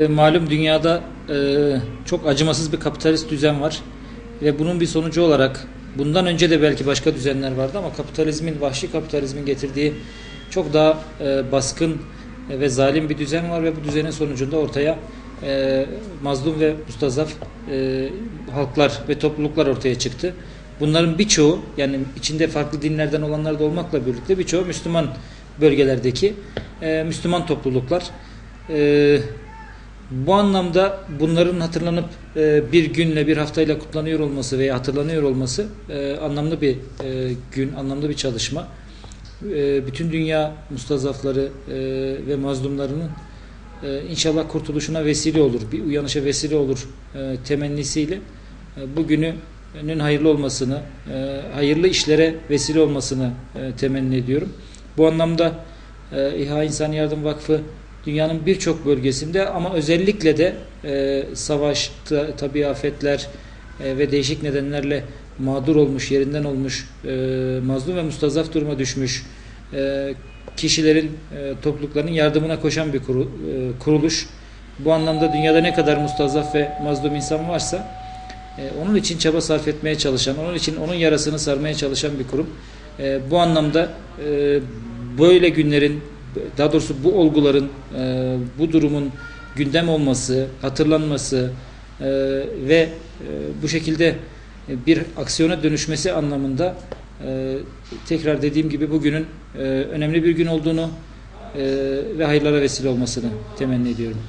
E, Malum dünyada e, çok acımasız bir kapitalist düzen var ve bunun bir sonucu olarak bundan önce de belki başka düzenler vardı ama kapitalizmin, vahşi kapitalizmin getirdiği çok daha e, baskın ve zalim bir düzen var ve bu düzenin sonucunda ortaya e, mazlum ve mustazaf e, halklar ve topluluklar ortaya çıktı. Bunların birçoğu yani içinde farklı dinlerden olanlar da olmakla birlikte birçoğu Müslüman bölgelerdeki e, Müslüman topluluklar. Bu anlamda bunların hatırlanıp e, bir günle bir haftayla kutlanıyor olması veya hatırlanıyor olması e, anlamlı bir e, gün, anlamlı bir çalışma. E, bütün dünya mustazafları e, ve mazlumlarının e, inşallah kurtuluşuna vesile olur, bir uyanışa vesile olur e, temennisiyle e, bugünün hayırlı olmasını, e, hayırlı işlere vesile olmasını e, temenni ediyorum. Bu anlamda e, İHA İnsan Yardım Vakfı dünyanın birçok bölgesinde ama özellikle de e, savaş, ta, tabi afetler e, ve değişik nedenlerle mağdur olmuş, yerinden olmuş, e, mazlum ve mustazaf duruma düşmüş e, kişilerin, e, toplulukların yardımına koşan bir kuru, e, kuruluş. Bu anlamda dünyada ne kadar mustazaf ve mazlum insan varsa e, onun için çaba sarf etmeye çalışan, onun için onun yarasını sarmaya çalışan bir kurum. E, bu anlamda e, böyle günlerin, daha doğrusu bu olguların, e, bu durumun gündem olması, hatırlanması e, ve e, bu şekilde bir aksiyona dönüşmesi anlamında e, tekrar dediğim gibi bugünün e, önemli bir gün olduğunu e, ve hayırlara vesile olmasını temenni ediyorum.